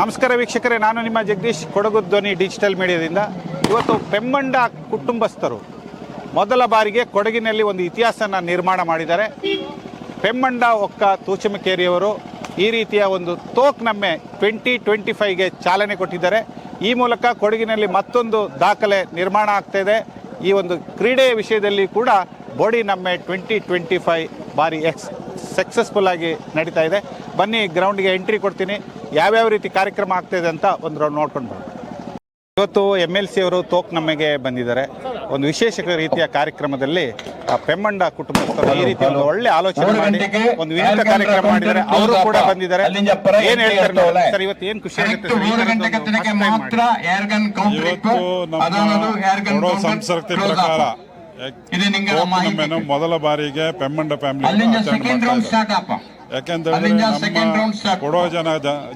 ನಮಸ್ಕಾರ ವೀಕ್ಷಕರೇ, ನಾನು ನಿಮ್ಮ ಜಗದೀಶ್ ಕೊಡಗು ಧ್ವನಿ ಡಿಜಿಟಲ್ ಮೀಡಿಯಾದಿಂದ. ಇವತ್ತು ಪೆಮ್ಮಂಡ ಕುಟುಂಬಸ್ಥರು ಮೊದಲ ಬಾರಿಗೆ ಕೊಡಗಿನಲ್ಲಿ ಒಂದು ಇತಿಹಾಸನ ನಿರ್ಮಾಣ ಮಾಡಿದ್ದಾರೆ. ಪೆಮ್ಮಂಡ ಒಕ್ಕ ತೂಚಮಕೇರಿಯವರು ಈ ರೀತಿಯ ಒಂದು ತೋಕ್ ನಮ್ಮೆ ಟ್ವೆಂಟಿ ಟ್ವೆಂಟಿ ಫೈವ್ಗೆ ಚಾಲನೆ ಕೊಟ್ಟಿದ್ದಾರೆ. ಈ ಮೂಲಕ ಕೊಡಗಿನಲ್ಲಿ ಮತ್ತೊಂದು ದಾಖಲೆ ನಿರ್ಮಾಣ ಆಗ್ತಾ ಇದೆ ಈ ಒಂದು ಕ್ರೀಡೆಯ ವಿಷಯದಲ್ಲಿ ಕೂಡ ಬೋಡಿ ನಮ್ಮೆ ಟ್ವೆಂಟಿ ಟ್ವೆಂಟಿ ಫೈವ್ ಬಾರಿ ಎಕ್ಸ್ ಸಕ್ಸಸ್ಫುಲ್ ಆಗಿ ನಡೀತಾ ಇದೆ. ಬನ್ನಿ ಗ್ರೌಂಡ್ಗೆ ಎಂಟ್ರಿ ಕೊಡ್ತೀನಿ. ಯಾವ್ಯಾವ ರೀತಿ ಕಾರ್ಯಕ್ರಮ ಆಗ್ತಾ ಇದೆ ಅಂತ ಒಂದು ರೌಂಡ್ ನೋಡ್ಕೊಂಡು ಬರೋಣ. ಇವತ್ತು ಎಂ ಎಲ್ ಸಿ ಅವರು ತೋಕ್ ನಮಗೆ ಬಂದಿದ್ದಾರೆ. ಒಂದು ವಿಶೇಷ ರೀತಿಯ ಕಾರ್ಯಕ್ರಮದಲ್ಲಿ ಆ ಪೆಮ್ಮಂಡ ಕುಟುಂಬಸ್ಥರು ಈ ರೀತಿ ಒಂದು ಒಳ್ಳೆ ಆಲೋಚನೆ ಮಾಡಿ ಒಂದು ವಿನೂತ ಕಾರ್ಯಕ್ರಮ ಮಾಡಿದ್ದಾರೆ. ಅವರು ಕೂಡ ಬಂದಿದ್ದಾರೆ. ಏನ್ ಹೇಳ್ತಾರೆ ಸರ್ ಇವತ್ತು ಏನ್ ಖುಷಿ ಆಗುತ್ತೆ ಸಂಸ್ಕೃತಿ ಪ್ರಕಾರ ಇದು ನಿಂಗೆ ನಮ್ಮೇನು ಮೊದಲ ಬಾರಿಗೆ ಪೆಮ್ಮಂಡ ಫ್ಯಾಮಿಲಿ ಯಾಕೆಂತಂದ್ರೆ. ಕೊಡೋ ಜನ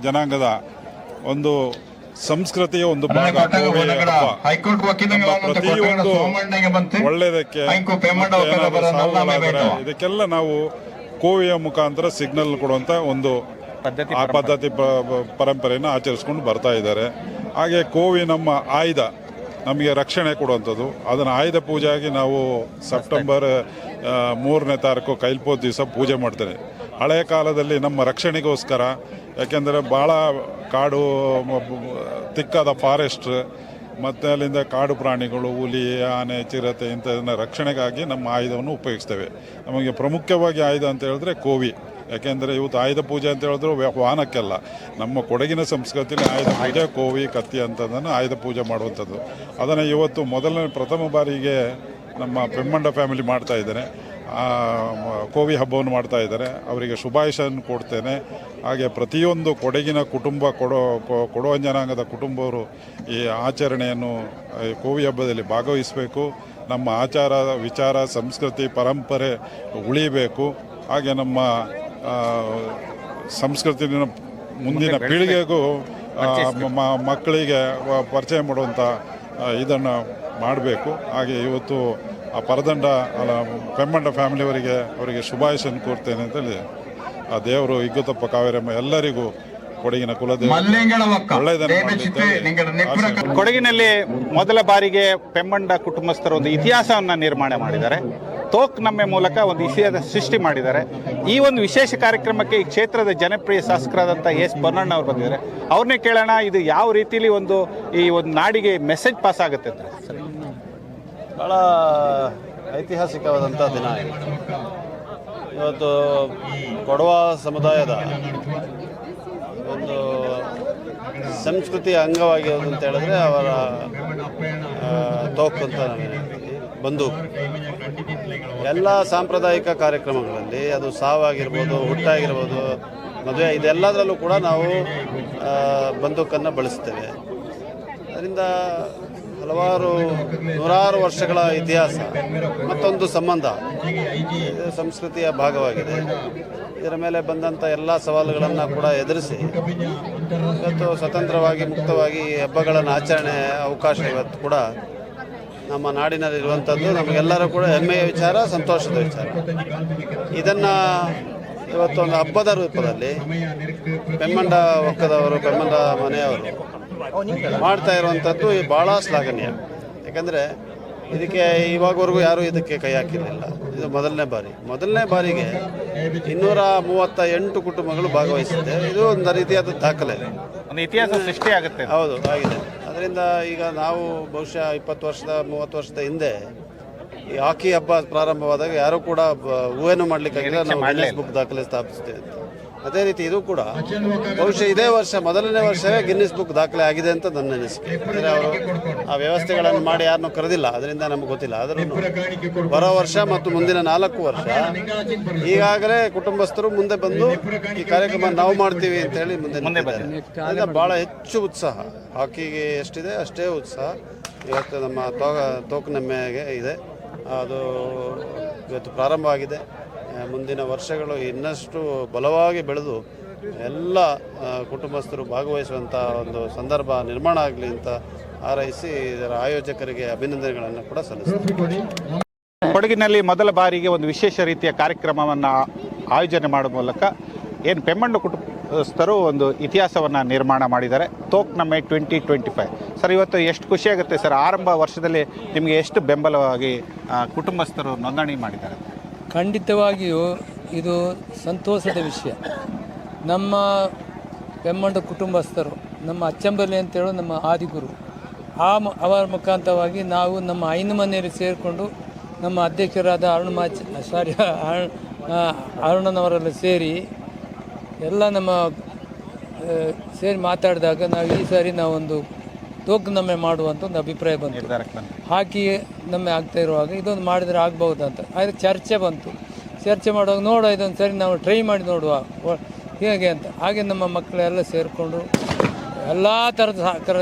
ಜನಾಂಗದ ಒಂದು ಸಂಸ್ಕೃತಿಯ ಒಂದು ಭಾಗ ಪ್ರತಿಯೊಂದು ನಲ್ಲ ಇದಕ್ಕೆಲ್ಲ ನಾವು ಕೋವಿಯ ಮುಖಾಂತರ ಸಿಗ್ನಲ್ ಕೊಡುವಂತ ಒಂದು ಪದ್ಧತಿ ಆ ಪದ್ಧತಿ ಪರಂಪರೆಯನ್ನು ಆಚರಿಸ್ಕೊಂಡು ಬರ್ತಾ ಇದ್ದಾರೆ. ಹಾಗೆ ಕೋವಿ ನಮ್ಮ ಆಯುಧ ನಮಗೆ ರಕ್ಷಣೆ ಕೊಡುವಂಥದ್ದು. ಅದನ್ನು ಆಯುಧ ಪೂಜೆಯಾಗಿ ನಾವು ಸೆಪ್ಟೆಂಬರ್ ಮೂರನೇ ತಾರೀಕು ಕೈಲ್ಪೋತ್ ದಿವಸ ಪೂಜೆ ಮಾಡ್ತೇವೆ ಹಳೆಯ ಕಾಲದಲ್ಲಿ ನಮ್ಮ ರಕ್ಷಣೆಗೋಸ್ಕರ, ಯಾಕೆಂದರೆ ಭಾಳ ಕಾಡು ತಿಕ್ಕಾದ ಫಾರೆಸ್ಟ್, ಮತ್ತು ಅಲ್ಲಿಂದ ಕಾಡು ಪ್ರಾಣಿಗಳು, ಹುಲಿ, ಆನೆ, ಚಿರತೆ ಇಂಥದನ್ನ ರಕ್ಷಣೆಗಾಗಿ ನಮ್ಮ ಆಯುಧವನ್ನು ಉಪಯೋಗಿಸ್ತೇವೆ. ನಮಗೆ ಪ್ರಮುಖವಾಗಿ ಆಯುಧ ಅಂತ ಹೇಳಿದ್ರೆ ಕೋವಿ. ಯಾಕೆಂದರೆ ಇವತ್ತು ಆಯುಧ ಪೂಜೆ ಅಂತ ಹೇಳಿದ್ರು ವಾಹನಕ್ಕೆಲ್ಲ. ನಮ್ಮ ಕೊಡಗಿನ ಸಂಸ್ಕೃತಿಯಲ್ಲಿ ಆಯುಧ ಪೂಜೆ, ಕೋವಿ, ಕತ್ತಿ ಅಂತದನ್ನು ಆಯುಧ ಪೂಜೆ ಮಾಡುವಂಥದ್ದು. ಅದನ್ನು ಇವತ್ತು ಮೊದಲನೇ, ಪ್ರಥಮ ಬಾರಿಗೆ ನಮ್ಮ ಪೆಮ್ಮಂಡ ಫ್ಯಾಮಿಲಿ ಮಾಡ್ತಾ ಇದ್ದಾರೆ. ಕೋವಿ ಹಬ್ಬವನ್ನು ಮಾಡ್ತಾ ಇದ್ದಾರೆ. ಅವರಿಗೆ ಶುಭಾಶಯನ್ನು ಕೊಡ್ತೇನೆ. ಹಾಗೆ ಪ್ರತಿಯೊಂದು ಕೊಡಗಿನ ಕುಟುಂಬ ಕೊಡೋ ಕೊಡುವ ಜನಾಂಗದ ಕುಟುಂಬವರು ಈ ಆಚರಣೆಯನ್ನು ಈ ಕೋವಿ ಹಬ್ಬದಲ್ಲಿ ಭಾಗವಹಿಸಬೇಕು. ನಮ್ಮ ಆಚಾರ ವಿಚಾರ ಸಂಸ್ಕೃತಿ ಪರಂಪರೆ ಉಳಿಬೇಕು. ಹಾಗೆ ನಮ್ಮ ಸಂಸ್ಕೃತಿನ ಮುಂದಿನ ಪೀಳಿಗೆಗೂ ಮಕ್ಕಳಿಗೆ ಪರಿಚಯ ಮಾಡುವಂಥ ಇದನ್ನು ಮಾಡಬೇಕು. ಹಾಗೆ ಇವತ್ತು ಆ ಪರದಂಡ ಅಲ್ಲ ಪೆಮ್ಮಂಡ ಫ್ಯಾಮಿಲಿಯವರಿಗೆ ಅವರಿಗೆ ಶುಭಾಶಯನ ಕೋರ್ತೇನೆ ಅಂತೇಳಿ ಆ ದೇವರು ಇಗ್ಗುತಪ್ಪ ಕಾವೇರಮ್ಮ ಎಲ್ಲರಿಗೂ ಕೊಡಗಿನ ಕುಲದೇವ ಕೊಡಗಿನಲ್ಲಿ ಮೊದಲ ಬಾರಿಗೆ ಪೆಮ್ಮಂಡ ಕುಟುಂಬಸ್ಥರು ಒಂದು ಇತಿಹಾಸವನ್ನ ನಿರ್ಮಾಣ ಮಾಡಿದ್ದಾರೆ. ತೋಕ್ ನಮ್ಮೆ ಮೂಲಕ ಒಂದು ಇತಿಹಾಸ ಸೃಷ್ಟಿ ಮಾಡಿದ್ದಾರೆ. ಈ ಒಂದು ವಿಶೇಷ ಕಾರ್ಯಕ್ರಮಕ್ಕೆ ಈ ಕ್ಷೇತ್ರದ ಜನಪ್ರಿಯ ಶಾಸಕರಾದಂಥ ಎಸ್. ಬೊನ್ನಣ್ಣ ಅವರು ಬಂದಿದ್ದಾರೆ. ಅವ್ರನ್ನೇ ಕೇಳೋಣ ಇದು ಯಾವ ರೀತಿಲಿ ಒಂದು ಈ ಒಂದು ನಾಡಿಗೆ ಮೆಸೇಜ್ ಪಾಸ್ ಆಗುತ್ತೆ ಅಂತ. ಸರ್ ಭಾಳ ಐತಿಹಾಸಿಕವಾದಂಥ ದಿನ ಇದು. ಇವತ್ತು ಕೊಡವ ಸಮುದಾಯದ ಒಂದು ಸಂಸ್ಕೃತಿಯ ಅಂಗವಾಗಿರೋದು ಅಂತ ಹೇಳಿದ್ರೆ ಅವರ ತೋಕು ಅಂತ ನಾನು ಹೇಳ್ತೀನಿ ಬಂದು ಎಲ್ಲ ಸಾಂಪ್ರದಾಯಿಕ ಕಾರ್ಯಕ್ರಮಗಳಲ್ಲಿ ಅದು ಸಾವಾಗಿರ್ಬೋದು, ಹುಟ್ಟಾಗಿರ್ಬೋದು, ಮದುವೆ, ಇದೆಲ್ಲದರಲ್ಲೂ ಕೂಡ ನಾವು ಬಂದೂಕನ್ನು ಬಳಸ್ತೇವೆ. ಅದರಿಂದ ಹಲವಾರು ನೂರಾರು ವರ್ಷಗಳ ಇತಿಹಾಸ, ಮತ್ತೊಂದು ಸಂಬಂಧ ಇದು ಸಂಸ್ಕೃತಿಯ ಭಾಗವಾಗಿದೆ. ಇದರ ಮೇಲೆ ಬಂದಂಥ ಎಲ್ಲ ಸವಾಲುಗಳನ್ನು ಕೂಡ ಎದುರಿಸಿ, ಇವತ್ತು ಸ್ವತಂತ್ರವಾಗಿ ಮುಕ್ತವಾಗಿ ಹಬ್ಬಗಳನ್ನು ಆಚರಣೆ ಅವಕಾಶ ಇವತ್ತು ಕೂಡ ನಮ್ಮ ನಾಡಿನಲ್ಲಿರುವಂಥದ್ದು ನಮಗೆಲ್ಲರೂ ಕೂಡ ಹೆಮ್ಮೆಯ ವಿಚಾರ, ಸಂತೋಷದ ವಿಚಾರ. ಇದನ್ನು ಇವತ್ತು ಒಂದು ಹಬ್ಬದ ರೂಪದಲ್ಲಿ ಪೆಮ್ಮಂಡ ಒಕ್ಕದವರು ಪೆಮ್ಮಂಡ ಮನೆಯವರು ಮಾಡ್ತಾ ಇರುವಂಥದ್ದು ಭಾಳ ಶ್ಲಾಘನೀಯ. ಯಾಕಂದರೆ ಇದಕ್ಕೆ ಇವಾಗವರೆಗೂ ಯಾರೂ ಇದಕ್ಕೆ ಕೈ ಹಾಕಿರಲಿಲ್ಲ. ಇದು ಮೊದಲನೇ ಬಾರಿ. ಮೊದಲನೇ ಬಾರಿಗೆ ಇನ್ನೂರ ಮೂವತ್ತ ಎಂಟು ಕುಟುಂಬಗಳು ಭಾಗವಹಿಸಿದೆ. ಇದು ಒಂದು ರೀತಿಯಾದ ದಾಖಲೆ. ಒಂದು ಇತಿಹಾಸ ಸೃಷ್ಟಿ ಆಗುತ್ತೆ. ಹೌದು ಆಗಿದೆ. ಅದರಿಂದ ಈಗ ನಾವು ಬಹುಶಃ ಇಪ್ಪತ್ತು ವರ್ಷದ ಮೂವತ್ತು ವರ್ಷದ ಹಿಂದೆ ಈ ಹಾಕಿ ಹಬ್ಬ ಪ್ರಾರಂಭವಾದಾಗ ಯಾರೂ ಕೂಡ ಊಹೆನೂ ಮಾಡ್ಲಿಕ್ಕಾಗಿಲ್ಲ. ನಾವು ಬುಕ್ ದಾಖಲೆ ಸ್ಥಾಪಿಸ್ತೇವೆ ಅದೇ ರೀತಿ ಇದು ಕೂಡ ಬಹುಶಃ ಇದೇ ವರ್ಷ ಮೊದಲನೇ ವರ್ಷವೇ ಗಿನ್ನಿಸ್ ಬುಕ್ ದಾಖಲೆ ಆಗಿದೆ ಅಂತ ನನ್ನ ಅನಿಸಿಕೆ. ಅಂದರೆ ಅವರು ಆ ವ್ಯವಸ್ಥೆಗಳನ್ನು ಮಾಡಿ ಯಾರನ್ನೂ ಕರೆದಿಲ್ಲ ಅದರಿಂದ ನಮ್ಗೆ ಗೊತ್ತಿಲ್ಲ. ಆದರೂ ಬರೋ ವರ್ಷ ಮತ್ತು ಮುಂದಿನ ನಾಲ್ಕು ವರ್ಷ ಈಗಾಗಲೇ ಕುಟುಂಬಸ್ಥರು ಮುಂದೆ ಬಂದು ಈ ಕಾರ್ಯಕ್ರಮ ನಾವು ಮಾಡ್ತೀವಿ ಅಂತ ಹೇಳಿ ಮುಂದೆ ನಿಂತಿದ್ದಾರೆ. ಅದರಿಂದ ಭಾಳ ಹೆಚ್ಚು ಉತ್ಸಾಹ. ಹಾಕಿಗೆ ಎಷ್ಟಿದೆ? ಅಷ್ಟೇ ಉತ್ಸಾಹ. ಇವತ್ತು ನಮ್ಮ ತೋಕ ತೋಕನಮ್ಮೆಗೆ ಇದೆ. ಅದು ಇವತ್ತು ಪ್ರಾರಂಭವಾಗಿದೆ. ಆ, ಮುಂದಿನ ವರ್ಷಗಳು ಇನ್ನಷ್ಟು ಬಲವಾಗಿ ಬೆಳೆದು ಎಲ್ಲ ಕುಟುಂಬಸ್ಥರು ಭಾಗವಹಿಸುವಂಥ ಒಂದು ಸಂದರ್ಭ ನಿರ್ಮಾಣ ಆಗಲಿ ಅಂತ ಹಾರೈಸಿ ಇದರ ಆಯೋಜಕರಿಗೆ ಅಭಿನಂದನೆಗಳನ್ನು ಕೂಡ ಸಲ್ಲಿಸ್ತೀನಿ. ಕೊಡಗಿನಲ್ಲಿ ಮೊದಲ ಬಾರಿಗೆ ಒಂದು ವಿಶೇಷ ರೀತಿಯ ಕಾರ್ಯಕ್ರಮವನ್ನು ಆಯೋಜನೆ ಮಾಡುವ ಮೂಲಕ ಏನು ಪೆಮ್ಮಣ್ಣು ಕುಟುಂಬಸ್ಥರು ಒಂದು ಇತಿಹಾಸವನ್ನು ನಿರ್ಮಾಣ ಮಾಡಿದ್ದಾರೆ. ತೋಕ್ ನಮ್ಮೆ ಟ್ವೆಂಟಿ ಟ್ವೆಂಟಿ ಫೈವ್. ಸರ್, ಇವತ್ತು ಎಷ್ಟು ಖುಷಿಯಾಗುತ್ತೆ ಸರ್? ಆರಂಭ ವರ್ಷದಲ್ಲಿ ನಿಮಗೆ ಎಷ್ಟು ಬೆಂಬಲವಾಗಿ ಕುಟುಂಬಸ್ಥರು ನೋಂದಣಿ ಮಾಡಿದ್ದಾರೆ? ಖಂಡಿತವಾಗಿಯೂ ಇದು ಸಂತೋಷದ ವಿಷಯ. ನಮ್ಮ ಬೆಮ್ಮಂಡ ಕುಟುಂಬಸ್ಥರು, ನಮ್ಮ ಅಚ್ಚಂಬಲಿ ಅಂತೇಳಿ ನಮ್ಮ ಆದಿಗುರು, ಆ ಅವರ ಮುಖಾಂತರವಾಗಿ ನಾವು ನಮ್ಮ ಐನು ಮನೆಯಲ್ಲಿ ಸೇರಿಕೊಂಡು ನಮ್ಮ ಅಧ್ಯಕ್ಷರಾದ ಅರುಣಮಾಚ್ ಸಾರಿ ಅರುಣನವರೆಲ್ಲ ಸೇರಿ ಎಲ್ಲ ನಮ್ಮ ಸೇರಿ ಮಾತಾಡಿದಾಗ ನಾವು ಈ ಸಾರಿ ನಾವೊಂದು ತೋಕನಮ್ಮೆ ಮಾಡುವಂಥ ಒಂದು ಅಭಿಪ್ರಾಯ ಬಂತು. ಹಾಕಿ ನಮ್ಮೆ ಆಗ್ತಾ ಇರುವಾಗ ಇದೊಂದು ಮಾಡಿದರೆ ಆಗ್ಬಹುದಂತ. ಅಂತ ಆದರೆ ಚರ್ಚೆ ಬಂತು. ಚರ್ಚೆ ಮಾಡುವಾಗ ನೋಡುವ ಇದೊಂದು ಸರಿ ನಾವು ಟ್ರೈ ಮಾಡಿ ನೋಡುವ. ಹೇಗೆ ಅಂತ. ಹಾಗೆ ನಮ್ಮ ಮಕ್ಕಳೆಲ್ಲ ಸೇರಿಕೊಂಡು ಎಲ್ಲ ಥರದ ಸಹಕಾರ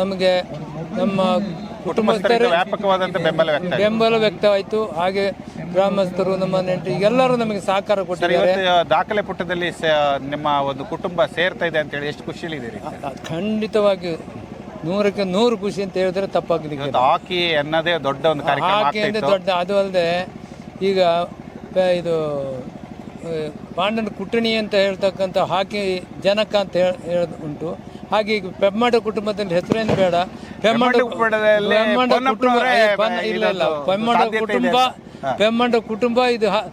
ನಮಗೆ ನಮ್ಮ ಕುಟುಂಬಸ್ಥರು ಬೆಂಬಲ ವ್ಯಕ್ತವಾಯಿತು. ಹಾಗೆ ಗ್ರಾಮಸ್ಥರು ನಮ್ಮ ನೆಂಟರು ಎಲ್ಲರೂ ನಮಗೆ ಸಹಕಾರ ಕೊಟ್ಟಿದ್ದಾರೆ. ದಾಖಲೆ ಪುಟದಲ್ಲಿ ನಿಮ್ಮ ಒಂದು ಕುಟುಂಬ ಸೇರ್ತಾ ಇದೆ ಅಂತೇಳಿ ಎಷ್ಟು ಖುಷಿಯಲ್ಲಿ ಖಂಡಿತವಾಗಿ ನೂರಕ್ಕೆ ನೂರು ಖುಷಿ ಅಂತ ಹೇಳಿದ್ರೆ ತಪ್ಪಾಗಲಿಕ್ಕೆ ಹಾಕಿ ಅನ್ನೋದೇ ದೊಡ್ಡ ಒಂದು ಹಾಕಿ ಅಂದ್ರೆ ದೊಡ್ಡ ಅದು ಅಲ್ಲದೆ ಈಗ ಇದು ಪಾಂಡನ ಕುಟಣಿ ಅಂತ ಹೇಳ್ತಕ್ಕಂಥ ಹಾಕಿ ಜನಕ ಅಂತ ಹೇಳ- ಉಂಟು. ಹಾಗೆ ಈಗ ಪೆಮ್ಮಡ ಕುಟುಂಬದಲ್ಲಿ ಹೆಸರೇನು ಬೇಡ. ಪೆಮ್ಮಡ ಇಲ್ಲ ಇಲ್ಲ ಪೆಮ್ಮಡ ಕುಟುಂಬ ಪೆಮ್ಮಂಡ ಕುಟುಂಬ ಇದು ಹ-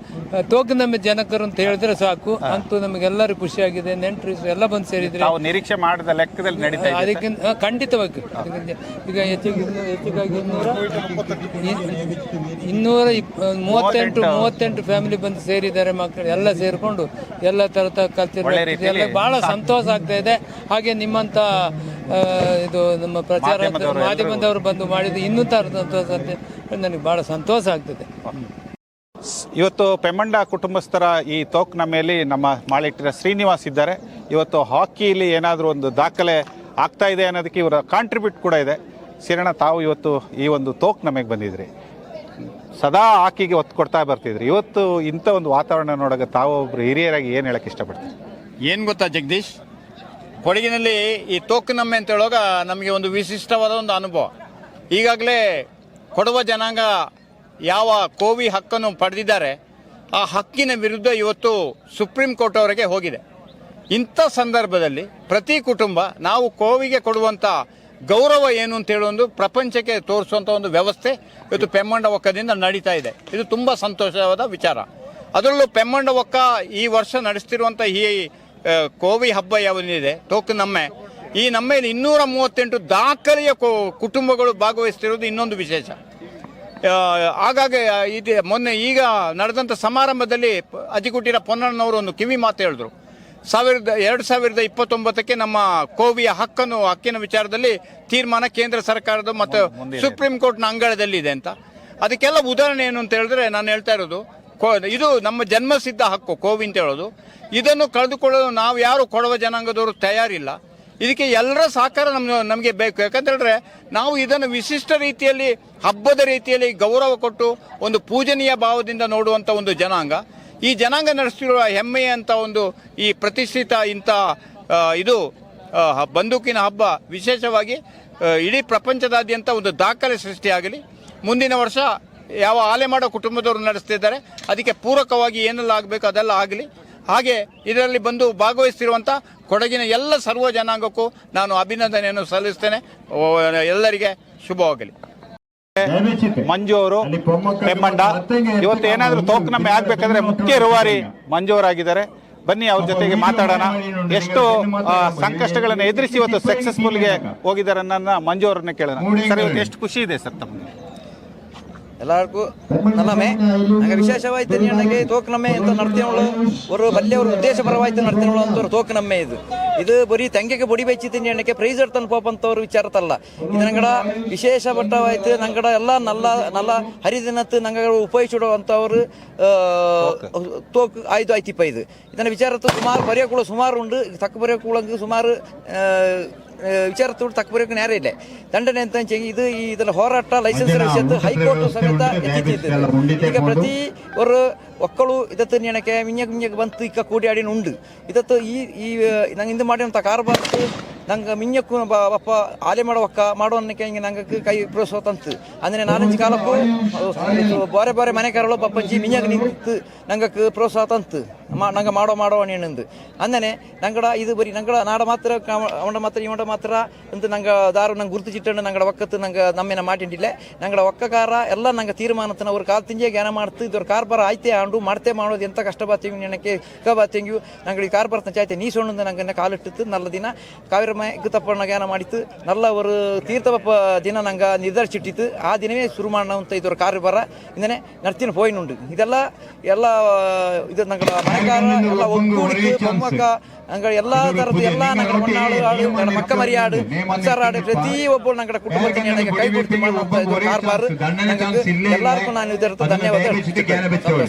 ತೋಕನಮ್ಮ ಜನಕರು ಅಂತ ಹೇಳಿದ್ರೆ ಸಾಕು. ಅಂತೂ ನಮಗೆಲ್ಲರೂ ಖುಷಿಯಾಗಿದೆ. ನೆಂಟರು ಎಲ್ಲ ಬಂದು ಸೇರಿದ್ರೆ. ನಿರೀಕ್ಷೆ ಮಾಡಿದ ಲೆಕ್ಕದಲ್ಲಿ ನಡೀತಾ ಇದೆ ಅದಕ್ಕೆ ಖಂಡಿತವಾಗಿ. ಈಗ ಹೆಚ್ಚಿಗೆ ಹೆಚ್ಚಿಗಾಗಿ ಇನ್ನೂರ ಮೂವತ್ತೆಂಟು ಮೂವತ್ತೆಂಟು. ಫ್ಯಾಮಿಲಿ ಬಂದು ಸೇರಿದ್ದಾರೆ ಮಕ್ಕಳು ಎಲ್ಲ ಸೇರಿಕೊಂಡು. ಎಲ್ಲ ಥರದ ಕಲ್ತಿರ್ತಾರೆ ಎಲ್ಲ ಬಹಳ ಸಂತೋಷ ಆಗ್ತಾ ಇದೆ. ಹಾಗೆ ನಿಮ್ಮಂತ ಇದು ನಮ್ಮ ಪ್ರಚಾರ ಮಾಧ್ಯಮದವರು ಬಂದು ಮಾಡಿದ್ದು ಇನ್ನೂ ತರದ ಸಂತೋಷ ಅಂತ ನನಗೆ ಬಹಳ ಸಂತೋಷ ಆಗ್ತದೆ. ಇವತ್ತು ಪೆಮ್ಮಂಡ ಕುಟುಂಬಸ್ಥರ ಈ ತೋಕ್ ನಮ್ಮೆಯಲ್ಲಿ ನಮ್ಮ ಮಾಳಿಟ್ಟಿನ ಶ್ರೀನಿವಾಸ್ ಇದ್ದಾರೆ. ಇವತ್ತು ಹಾಕಿಲಿ ಏನಾದರೂ ಒಂದು ದಾಖಲೆ ಆಗ್ತಾ ಇದೆ ಅನ್ನೋದಕ್ಕೆ ಇವರ ಕಾಂಟ್ರಿಬ್ಯೂಟ್ ಕೂಡ ಇದೆ. ಸಿರಣ ತಾವು ಇವತ್ತು ಈ ಒಂದು ತೋಕ್ ನಮಗೆ ಬಂದಿದ್ರಿ. ಸದಾ ಹಾಕಿಗೆ ಒತ್ತು ಕೊಡ್ತಾ ಬರ್ತಿದ್ರಿ. ಇವತ್ತು ಇಂಥ ಒಂದು ವಾತಾವರಣ ನೋಡೋಕೆ ತಾವು ಒಬ್ಬರು ಹಿರಿಯರಾಗಿ ಏನು ಹೇಳಕ್ಕೆ ಇಷ್ಟಪಡ್ತೀರಿ? ಏನು ಗೊತ್ತಾ ಜಗದೀಶ್? ಕೊಡಗಿನಲ್ಲಿ ಈ ತೋಕನಮ್ಮೆ ಅಂತ ಹೇಳುವಾಗ ನಮಗೆ ಒಂದು ವಿಶಿಷ್ಟವಾದ ಒಂದು ಅನುಭವ. ಈಗಾಗಲೇ ಕೊಡವ ಜನಾಂಗ ಯಾವ ಕೋವಿ ಹಕ್ಕನ್ನು ಪಡೆದಿದ್ದಾರೆ, ಆ ಹಕ್ಕಿನ ವಿರುದ್ಧ ಇವತ್ತು ಸುಪ್ರೀಂ ಕೋರ್ಟ್ ಅವರಿಗೆ ಹೋಗಿದೆ. ಇಂಥ ಸಂದರ್ಭದಲ್ಲಿ ಪ್ರತಿ ಕುಟುಂಬ ನಾವು ಕೋವಿಗೆ ಕೊಡುವಂಥ ಗೌರವ ಏನು ಅಂತ ಹೇಳಿ ಒಂದು ಪ್ರಪಂಚಕ್ಕೆ ತೋರಿಸುವಂಥ ಒಂದು ವ್ಯವಸ್ಥೆ ಇವತ್ತು ಪೆಮ್ಮಂಡ ಒಕ್ಕದಿಂದ ನಡೀತಾ ಇದೆ. ಇದು ತುಂಬ ಸಂತೋಷವಾದ ವಿಚಾರ. ಅದರಲ್ಲೂ ಪೆಮ್ಮಂಡ ಒಕ್ಕ ಈ ವರ್ಷ ನಡೆಸ್ತಿರುವಂಥ ಈ ಕೋವಿ ಹಬ್ಬ ಯಾವನಿದೆ? ಟೋಕನ್ ನಮ್ಮೆ. ಈ ನಮ್ಮೆಯಲ್ಲಿ ಇನ್ನೂರ ಮೂವತ್ತೆಂಟು ದಾಖಲೆಯ ಕುಟುಂಬಗಳು ಭಾಗವಹಿಸ್ತಿರೋದು ಇನ್ನೊಂದು ವಿಶೇಷ. ಹಾಗಾಗಿ ಇದು ಮೊನ್ನೆ ಈಗ ನಡೆದಂಥ ಸಮಾರಂಭದಲ್ಲಿ ಅಜಿಗುಟ್ಟಿರ ಪೊನ್ನಣ್ಣನವರು ಒಂದು ಕಿವಿ ಮಾತು ಹೇಳಿದ್ರು. ಸಾವಿರದ ಎರಡು ಸಾವಿರದ ಇಪ್ಪತ್ತೊಂಬತ್ತಕ್ಕೆ ನಮ್ಮ ಕೋವಿಯ ಹಕ್ಕನ್ನು ಹಕ್ಕಿನ ವಿಚಾರದಲ್ಲಿ ತೀರ್ಮಾನ ಕೇಂದ್ರ ಸರ್ಕಾರದ ಮತ್ತು ಸುಪ್ರೀಂ ಕೋರ್ಟ್ನ ಅಂಗಳದಲ್ಲಿ ಇದೆ ಅಂತ. ಅದಕ್ಕೆಲ್ಲ ಉದಾಹರಣೆ ಏನು ಅಂತ ಹೇಳಿದ್ರೆ ನಾನು ಹೇಳ್ತಾ ಇರೋದು ಇದು ನಮ್ಮ ಜನ್ಮಸಿದ್ಧ ಹಕ್ಕು, ಕೋವಿ ಅಂತ ಹೇಳೋದು. ಇದನ್ನು ಕಳೆದುಕೊಳ್ಳಲು ನಾವು ಯಾರು ಕೊಡವ ಜನಾಂಗದವರು ತಯಾರಿಲ್ಲ. ಇದಕ್ಕೆ ಎಲ್ಲರ ಸಹಕಾರ ನಮ್ಮ ನಮಗೆ ಬೇಕು. ಯಾಕಂತೇಳಿದ್ರೆ ನಾವು ಇದನ್ನು ವಿಶಿಷ್ಟ ರೀತಿಯಲ್ಲಿ, ಹಬ್ಬದ ರೀತಿಯಲ್ಲಿ ಗೌರವ ಕೊಟ್ಟು ಒಂದು ಪೂಜನೀಯ ಭಾವದಿಂದ ನೋಡುವಂಥ ಒಂದು ಜನಾಂಗ. ಈ ಜನಾಂಗ ನಡೆಸ್ತಿರುವ ಹೆಮ್ಮೆಯ ಅಂತ ಒಂದು ಈ ಪ್ರತಿಷ್ಠಿತ ಇಂಥ ಇದು ಬಂದೂಕಿನ ಹಬ್ಬ ವಿಶೇಷವಾಗಿ ಇಡೀ ಪ್ರಪಂಚದಾದ್ಯಂತ ಒಂದು ದಾಖಲೆ ಸೃಷ್ಟಿಯಾಗಲಿ. ಮುಂದಿನ ವರ್ಷ ಯಾವ ಆಲೆ ಮಾಡೋ ಕುಟುಂಬದವರು ನಡೆಸ್ತಿದ್ದಾರೆ. ಅದಕ್ಕೆ ಪೂರಕವಾಗಿ ಏನೆಲ್ಲ ಆಗಬೇಕು ಅದೆಲ್ಲ ಆಗಲಿ. ಹಾಗೆ ಇದರಲ್ಲಿ ಬಂದು ಭಾಗವಹಿಸ್ತಿರುವಂಥ ಕೊಡಗಿನ ಎಲ್ಲ ಸರ್ವ ಜನಾಂಗಕ್ಕೂ ನಾನು ಅಭಿನಂದನೆಯನ್ನು ಸಲ್ಲಿಸ್ತೇನೆ. ಎಲ್ಲರಿಗೆ ಶುಭವಾಗಲಿ. ಮಂಜು ಅವರು ಹೆಮ್ಮಂಡ ಇವತ್ತು ಏನಾದರೂ ನಮ್ಮ ಆಗ್ಬೇಕಾದ್ರೆ ಮುಖ್ಯ ರೂವಾರಿ ಮಂಜು ಅವರಾಗಿದ್ದಾರೆ. ಬನ್ನಿ ಅವ್ರ ಜೊತೆಗೆ ಮಾತಾಡೋಣ. ಎಷ್ಟು ಸಂಕಷ್ಟಗಳನ್ನು ಎದುರಿಸಿ ಇವತ್ತು ಸಕ್ಸಸ್ಫುಲ್ಗೆ ಹೋಗಿದ್ದಾರೆ ಅನ್ನೋದನ್ನ ಮಂಜು ಅವ್ರನ್ನ ಕೇಳೋಣ. ಸರ್, ಇವತ್ತು ಎಷ್ಟು ಖುಷಿ ಇದೆ ಸರ್ ತಮಗೆ? ಎಲ್ಲಾರ್ಕು ನಲ್ಲಮೆ ವಿಶೇಷವಾಯ್ತು ನಿ ಎಣ್ಣಕೆ ತೋಕನಮ್ಮೆ ಇಂತ ನಡ್ತಿಯವ್ಳು ಒರ್ ಬಲ್ಲೆ ಅವ್ರ ಉದ್ದೇಶಪರವಾಯ್ತು ನಡ್ತೀವ್ ಅಂತವರು ತೋಕುನಮ್ಮೆ ಇದು. ಇದು ಬರಿ ತಂಗಿಗೆ ಬಡಿ ಬೈಚಿತನ್ ಎಣ್ಣೆಗೆ ಪ್ರೈಸ್ ಇಡ್ತಾನ ಪಾಪ ವಿಚಾರ ತಲ್ಲ ಇದ ನಂಗೆಡ ವಿಶೇಷ ಭಟ್ಟವಾಯ್ತು ನಂಗಡ ಎಲ್ಲ ನಲ್ಲ ನಲ್ಲ ಹರಿದಿನತ್ ನಂಗ ಉಪಯೋಗಿಸಿಡುವಂಥವ್ರು ಆಹ್ ತೋಕು ಆಯ್ತು ಆಯ್ತಿಪ್ಪ ಇದು. ಇದನ ವಿಚಾರತ್ತು ಸುಮಾರು ಬರ್ಯೋ ಸುಮಾರು ಉಂಡು. ತಕ್ಕ ಬರಿಯೋ ಕುಳಕ್ಕೂ ಸುಮಾರು ವಿಚಾರ ತೂರು ತಕ್ಕ ಯಾರೇ ಇಲ್ಲ. ದಂಡನೆ ಅಂತ ಇದು ಇದರ ಹೋರಾಟ ಲೈಸೆನ್ಸ್ ವಿಷಯದ್ದು ಹೈಕೋರ್ಟ್ ಸಮೇತ ಈಗ ಪ್ರತಿ ಅವರು ಒಕ್ಕಳು ಇದತ್ತು ನೆನಕೆ ಮಿಂಜಕ್ ಮಿಂಜಕ್ ಬಂತು ಇಕ್ಕ ಕೂಡಿ ಆಡಿನ ಉಂಡು ಇದತ್ತು ಈ ಈ ನಂಗೆ ಇಂದು ಮಾಡಿದಂಥ ಕಾರ್ಬಾರ್ದು ನಂಗೆ ಮಿಂಜಕ್ಕು ಬ- ಬಪ್ಪ ಆಲೆ ಮಾಡೋ ಒಕ್ಕ ಮಾಡೋನ್ನಕ್ಕೆ ಹಿಂಗೆ ನಂಗೆ ಕೈ ಪ್ರೋತ್ಸಾಹ ತಂತು ಅಂದರೆ ನಾಲಂಚು ಕಾಲಕ್ಕೂ ಅದು ಬಾರೆ ಬಾರೆ ಮನೆ ಕಾರಳು ಪಪ್ಪಂಜಿ ಮಿಂಜಕ್ ನಿಂತು ನಂಗೆ ಪ್ರೋತ್ಸಾಹ ತಂತು ಮಾ ನಂಗೆ ಮಾಡೋ ಮಾಡೋ ಅಣ್ಣಂದು ಅಂದನೆ ನಂಗಡ ಇದು ಬರೀ ನಂಗಡ ನಾಡ ಮಾತ್ರ ಅವನ ಮಾತ್ರ ಇವನ ಮಾತ್ರ ಅಂತ ನಂಗೆ ದಾರು ನಂಗೆ ಗುರುತು ಚಿಟ್ಟಣ್ಣ ನಂಗಡ ಒಕ್ಕತ್ತು ನಂಗೆ ನಮ್ಮೇನ ಮಾಡಿಂಡಿಲ್ಲ ನಂಗಡ ಒಕ್ಕಕಾರ ಎಲ್ಲ ನಂಗೆ ತೀರ್ಮಾನತನ ಅವ್ರ ಕಾಲ್ ತಿಂಜೆ ಜ್ಞಾನ ಮಾಡ್ತು ಇದ್ರ ಕಾರ್ಬಾರ ಆಯ್ತೆ ಆಂಡು ಮಾಡ್ತೆ ಮಾಡೋದು ಎಂತ ಕಷ್ಟ ಬಾತಿಂಗ್ ನೆನಕ್ಕೆ ಕ ಬಾತಿಂಗು ನಂಗೆ ಈ ಕಾರ್ಬಾರ ತಂಚಾಯ್ತೆ ನೀ ಸೊಣ್ಣು ನಂಗೆ ಕಾಲಿಟ್ಟಿತ್ತು ನಲ್ಲ ದಿನ ಕಾವಿರಮ್ಮ ತಪ್ಪಣ್ಣ ಜ್ಞಾನ ಮಾಡಿತ್ತು ನಲ್ಲ ಅವರು ತೀರ್ಥಬಪ್ಪ ದಿನ ನಂಗೆ ನಿರ್ಧರಿಸಿಟ್ಟಿತ್ತು ಆ ದಿನವೇ ಶುರು ಮಾಡೋಣ ಅಂತ ಇದ್ರ ಕಾರ್ಬಾರ ಇಂದನೆ ನಡ್ತಿನ ಪೋಯಿನುಂಡು ಇದೆಲ್ಲ ಎಲ್ಲ ಇದು ನಂಗಡ ಮನೆಗಾರ ಎಲ್ಲ ಒಗ್ಗೂಡಿತು ಮೊಮ್ಮಕ್ಕ ನಂಗಡ ಎಲ್ಲ ತರದ ಎಲ್ಲ ನಂಗಡ ಮಣ್ಣಾಳು ಆಡು ನಂಗಡ ಮಕ್ಕ ಮರಿಯಾಡು ಮನ್ಸಾರಾಡು ಪ್ರತಿ ಒಬ್ಬರು ನಂಗಡ ಕುಟುಂಬದ ನನಗೆ ಕೈ ಕೊಡ್ತು ಮಾಡುವಂತ ಇದು ಕಾರ್ಬಾರ್ ನಂಗೆ ಎಲ್ಲರಿಗೂ ನಾನು ಇದರ ಧನ್ಯವಾದ